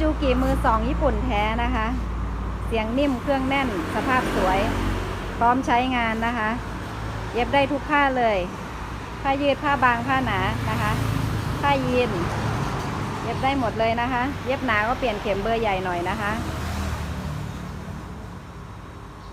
จูกิมือสองญี่ปุ่นแท้นะคะ เสียงนิ่มเครื่องแน่นสภาพสวย พร้อมใช้งานนะคะ เย็บได้ทุกผ้าเลย ผ้ายืดผ้าบางผ้าหนานะคะ ผ้ายีน เย็บได้หมดเลยนะคะ เย็บหนาก็เปลี่ยนเข็มเบอร์ใหญ่หน่อยนะคะ